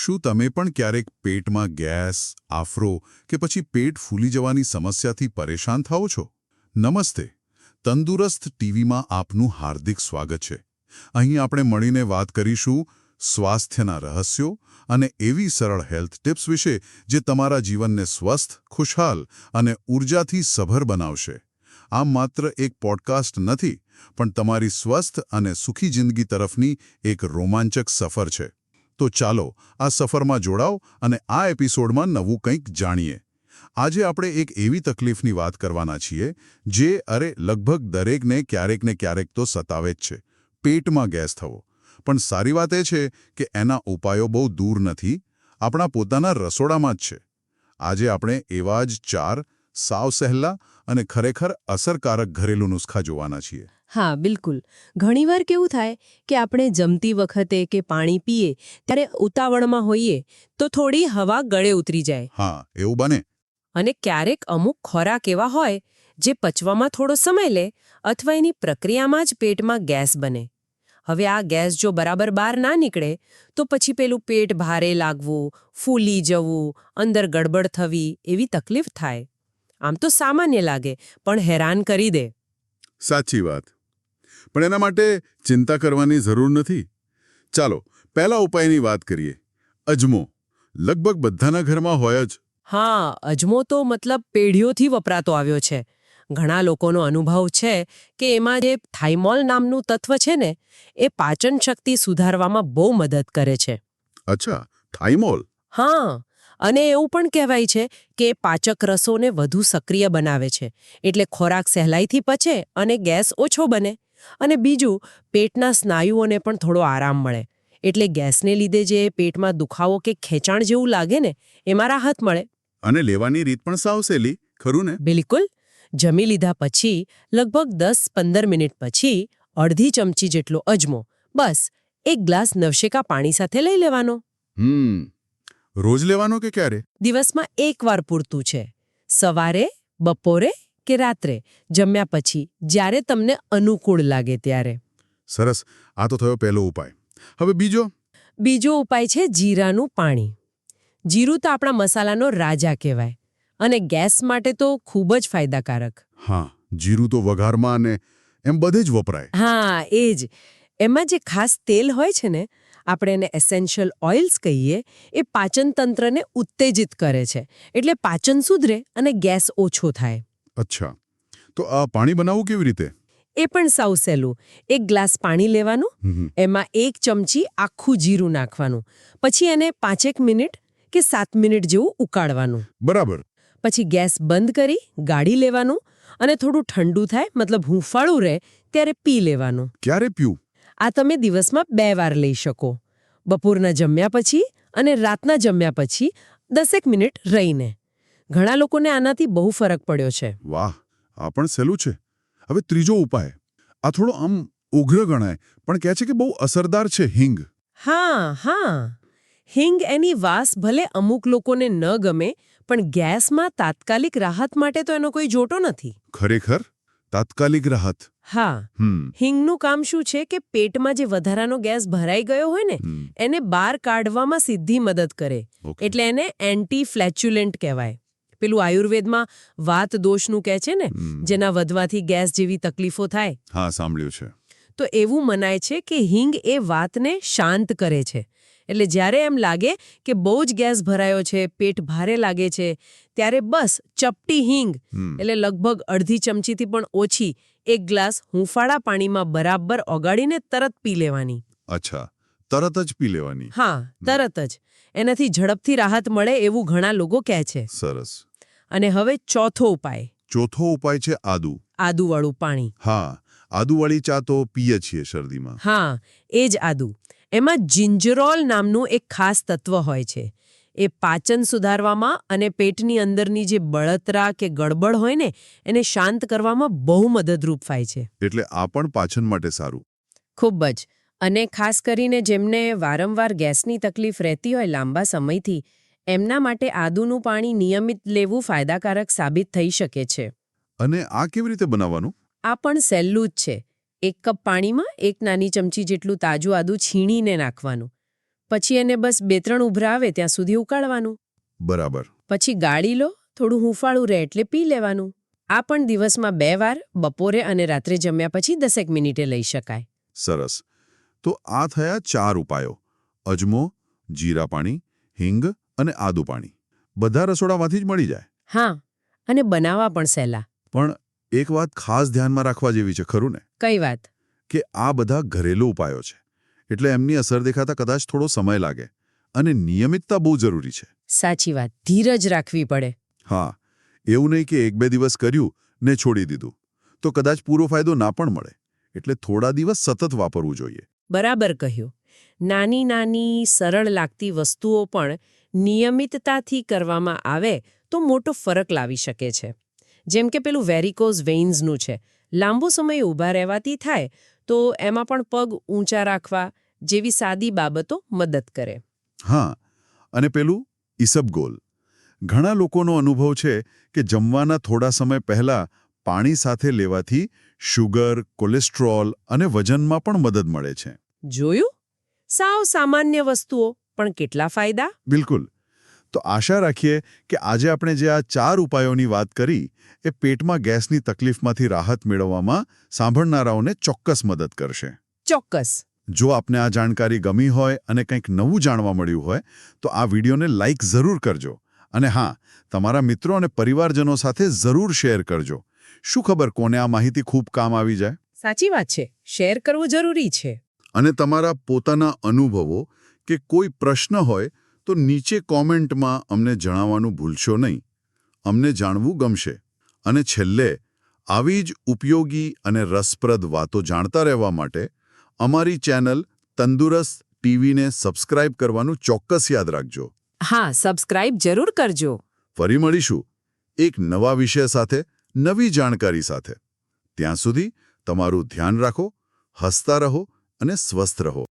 શું તમે પણ ક્યારેક પેટમાં ગેસ, આફરો કે પછી પેટ ફૂલી જવાની સમસ્યાથી પરેશાન થાઓ છો? નમસ્તે. તંદુરસ્ત ટીવીમાં આપનું હાર્દિક સ્વાગત છે. અહીં આપણે મળીને વાત કરીશું સ્વાસ્થ્યના રહસ્યો અને એવી સરળ હેલ્થ ટિપ્સ વિશે જે તમારા જીવનને સ્વસ્થ, ખુશહાલ અને ઊર્જાથી સભર બનાવશે. આમ માત્ર એક પોડકાસ્ટ નથી, પણ તમારી સ્વસ્થ અને સુખી જિંદગી તરફની એક રોમાંચક સફર છે. તો ચાલો આ સફરમાં જોડાઓ અને આ એપિસોડમાં નવું કંઈક જાણીએ. આજે આપણે એક એવી તકલીફની વાત કરવાના છીએ, જે અરે લગભગ દરેકને ક્યારેક ને ક્યારેક તો સતાવે જ છે. પેટમાં ગેસ થવો. પણ સારી વાત એ છે કે એના ઉપાયો બહુ દૂર નથી, આપણા પોતાના રસોડામાં જ છે. આજે આપણે એવા જ ચાર સાવ સહેલા અને ખરેખર અસરકારક ઘરેલું નુસ્ખા જોવાના છીએ. હા બિલકુલ. ઘણીવાર કેવું થાય કે આપણે જમતી વખતે કે પાણી પીએ ત્યારે ઉતાવળમાં હોઈએ તો થોડી હવા ગળે ઉતરી જાય. હા એવું બને. અને ક્યારેક અમુક ખોરાક એવા હોય જે પચવામાં થોડો સમય લે અથવા એની પ્રક્રિયામાં જ પેટમાં ગેસ બને. હવે આ ગેસ જો બરાબર બહાર ના નીકળે તો પછી પેલું પેટ ભારે લાગવું ફૂલી જવું અંદર ગડબડ થવી એવી તકલીફ થાય. આમ તો સામાન્ય લાગે પણ હેરાન કરી દે. સાચી વાત. પણ એના માટે ચિંતા કરવાની જરૂર નથી. ચાલો પહેલા ઉપાયની વાત કરીએ. અજમો. લગભગ બધાના ઘરમાં હોય જ. હા અજમો તો મતલબ પેઢીઓથી વપરાતો આવ્યો છે. ઘણા લોકોનો અનુભવ છે કે એમાં જે થાઇમોલ નામનું તત્વ છે ને એ પાચન શક્તિ સુધારવામાં બહુ મદદ કરે છે. અચ્છા થાઇમોલ. હા અને એવું પણ કહેવાય છે કે પાચક રસોને વધુ સક્રિય બનાવે છે. એટલે ખોરાક સહેલાઈથી પચે અને ગેસ ઓછો બને. અને બીજું પેટના સ્નાયુઓને પણ થોડો આરામ મળે. એટલે ગેસને લીધે જે પેટમાં દુખાવો કે ખેંચાણ જેવું લાગે ને એમાં રાહત મળે. અને લેવાની રીત પણ સાવ સહેલી ખરું ને? બિલકુલ. જમી લીધા પછી લગભગ દસ પંદર મિનિટ પછી અડધી ચમચી જેટલો અજમો. બસ એક ગ્લાસ નવશેકા પાણી સાથે લઈ લેવાનો. હમ. રોજ લેવાનો કે ક્યારે? દિવસમાં એકવાર પૂરતું છે. સવારે બપોરે કે રાત્રે જમ્યા પછી જ્યારે તમને અનુકૂળ લાગે ત્યારે? સરસ. આ તો થયો પહેલો ઉપાય. હવે બીજો? બીજો ઉપાય છે જીરાનું પાણી. જીરું તો આપણા મસાલાનો રાજા કહેવાય અને ગેસ માટે તો ખૂબ જ ફાયદાકારક. હા જીરું તો વઘારમાં અને એમ બધે જ વપરાય. હા એ જ. એમાં જે ખાસ તેલ હોય છે ને આપણે એને એસેન્શિયલ ઓઇલ્સ કહીએ એ પાચનતંત્રને ઉત્તેજિત કરે છે. એટલે પાચન સુધરે અને ગેસ ઓછો થાય. અચ્છા. તો આ પાણી બનાવવું કેવી રીતે? એ પણ સાવ સહેલું. એક ગ્લાસ પાણી લેવાનું એમાં એક ચમચી આખું જીરું નાખવાનું. પછી એને પાંચેક મિનિટ કે સાત મિનિટ જેવું ઉકાળવાનું. બરાબર. પછી ગેસ બંધ કરી ગાળી લેવાનું અને થોડું ઠંડુ થાય મતલબ હૂંફાળું રહે ત્યારે પી લેવાનું. ક્યારે પીવું? આ તમે દિવસમાં બે વાર લઈ શકો. બપોરના જમ્યા પછી અને રાતના જમ્યા પછી દસેક મિનિટ રહીને. ઘણા લોકોને આનાથી બહુ ફરક પડ્યો છે. વાહ આ પણ સહેલું છે. હવે ત્રીજો ઉપાય. આ થોડો આમ ઉગ્ર ગણાય પણ કહે છે કે બહુ અસરદાર છે હિંગ. હા હા. હિંગ એની વાસ ભલે અમુક લોકોને ન ગમે પણ ગેસમાં તાત્કાલિક રાહત માટે તો એનો કોઈ જોટો નથી. ખરેખર? તાત્કાલિક રાહત? હા. હિંગનું કામ શું છે કે પેટમાં જે વધારાનો ગેસ ભરાઈ ગયો હોય ને એને બહાર કાઢવામાં સીધી મદદ કરે. એટલે એને એન્ટી ફ્લેચ્યુલેન્ટ કહેવાય. પેલું આયુર્વેદમાં વાત દોષનું કહે છે ને જેના વધવાથી ગેસ જેવી તકલીફો થાય. હા સાંભળ્યું છે. તો એવું મનાય છે કે હિંગ એ વાતને શાંત કરે છે. એટલે જ્યારે એમ લાગે કે બહુ જ ગેસ ભરાયો છે પેટ ભારે લાગે છે ત્યારે બસ ચપટી હિંગ એટલે લગભગ અડધી ચમચીથી પણ ઓછી એક ગ્લાસ હુંફાળા પાણીમાં બરાબર ઓગાળીને તરત પી લેવાની. અચ્છા. તરત જ પી લેવાની. હા તરત જ. એનાથી ઝડપથી રાહત મળે એવું ઘણા લોકો કહે છે. સરસ. અને હવે ચોથો ઉપાય. ચોથો ઉપાય છે આદુ. આદુવાળું પાણી. હા આદુવાળી ચા તો પીએ છીએ શરદીમાં. હા એ જ આદુ. એમાં જિંજરોલ નામનું એક ખાસ તત્વ હોય છે. એ પાચન સુધારવામાં અને પેટની અંદરની જે બળતરા કે ગડબડ હોય ને એને શાંત કરવામાં બહુ મદદરૂપ થાય છે. એટલે આ પણ પાચન માટે સારું. ખૂબ જ. અને ખાસ કરીને જેમને વારંવાર ગેસની તકલીફ રહેતી હોય લાંબા સમયથી એમના માટે આદુનું પાણી નિયમિત લેવું ફાયદાકારક સાબિત થઈ શકે છે. અને આ કેવી રીતે બનાવવાનું? આ પણ સહેલું જ છે. એક કપ પાણીમાં એક નાની ચમચી જેટલું તાજું આદું છીણીને નાખવાનું. પછી એને બસ બે ત્રણ ઉભરા આવે ત્યાં સુધી ઉકાળવાનું. બરાબર. પછી ગાળી લો થોડું હુંફાળું રહે એટલે પી લેવાનું. આ પણ દિવસમાં બે વાર બપોરે અને રાત્રે જમ્યા પછી દસેક મિનિટે લઈ શકાય. સરસ. તો આ થયા ચાર ઉપાયો. અજમો જીરા પાણી હિંગ અને આદુ પાણી. બધા રસોડામાંથી જ મળી જાય. હા અને બનાવવા પણ સહેલા. પણ એક વાત ખાસ ધ્યાનમાં રાખવા જેવી છે ખરું ને? કઈ વાત? કે આ બધા ઘરેલું ઉપાયો છે. એટલે એમની અસર દેખાતા કદાચ થોડો સમય લાગે. અને નિયમિતતા બહુ જરૂરી છે. સાચી વાત. ધીરજ રાખવી પડે. હા એવું નહીં કે એક બે દિવસ કર્યું ને છોડી દીધું. તો કદાચ પૂરો ફાયદો ના પણ મળે. એટલે થોડા દિવસ સતત વાપરવું જોઈએ. બરાબર કહ્યું. નાની નાની સરળ લાગતી વસ્તુઓ પણ નિયમિતતાથી કરવામાં આવે તો મોટો ફરક લાવી શકે છે. જેમ કે પેલું વેરિકોઝ વેઇન્સનું છે. લાંબો સમય ઊભા રહેવાથી થાય તો એમાં પણ પગ ઊંચા રાખવા જેવી સાદી બાબતો મદદ કરે. હા અને પેલું ઈસબગોલ ઘણા લોકોનો અનુભવ છે કે જમવાના થોડા સમય પહેલા પાણી સાથે લેવાથી શુગર કોલેસ્ટ્રોલ અને વજનમાં પણ મદદ મળે છે. જોયું? સાવ સામાન્ય વસ્તુઓ. પણ કેટલા ફાયદા? બિલકુલ. તો આશા રાખીએ કે આજે આપણે જે આ ચાર ઉપાયોની વાત કરી એ પેટમાં ગેસની તકલીફમાંથી રાહત મેળવવામાં સાંભળનારાઓને ચોક્કસ મદદ કરશે. ચોક્કસ. જો આપને આ જાણકારી ગમી હોય અને કંઈક નવું જાણવા મળ્યું હોય તો આ વિડીયોને લાઇક જરૂર કરજો. અને હા તમારા મિત્રો અને પરિવારજનો સાથે જરૂર શેર કરજો. શું ખબર કોને આ માહિતી ખૂબ કામ આવી જાય? સાચી વાત છે. શેર કરવું જરૂરી છે. અને તમારા પોતાના અનુભવો કે કોઈ પ્રશ્ન હોય તો નીચે કોમેન્ટમાં અમને જણાવવાનું ભૂલશો નહીં. અમને જાણવું ગમશે. અને છેલ્લે આવી જ ઉપયોગી અને રસપ્રદ વાતો જાણતા રહેવા માટે અમારી ચેનલ તંદુરસ્ત ટીવીને સબસ્ક્રાઇબ કરવાનું ચોક્કસ યાદ રાખજો. હા સબસ્ક્રાઇબ જરૂર કરજો. ફરી મળીશું એક નવા વિષય સાથે નવી જાણકારી સાથે. ત્યાં સુધી તમારું ધ્યાન રાખો હસતા રહો અને સ્વસ્થ રહો.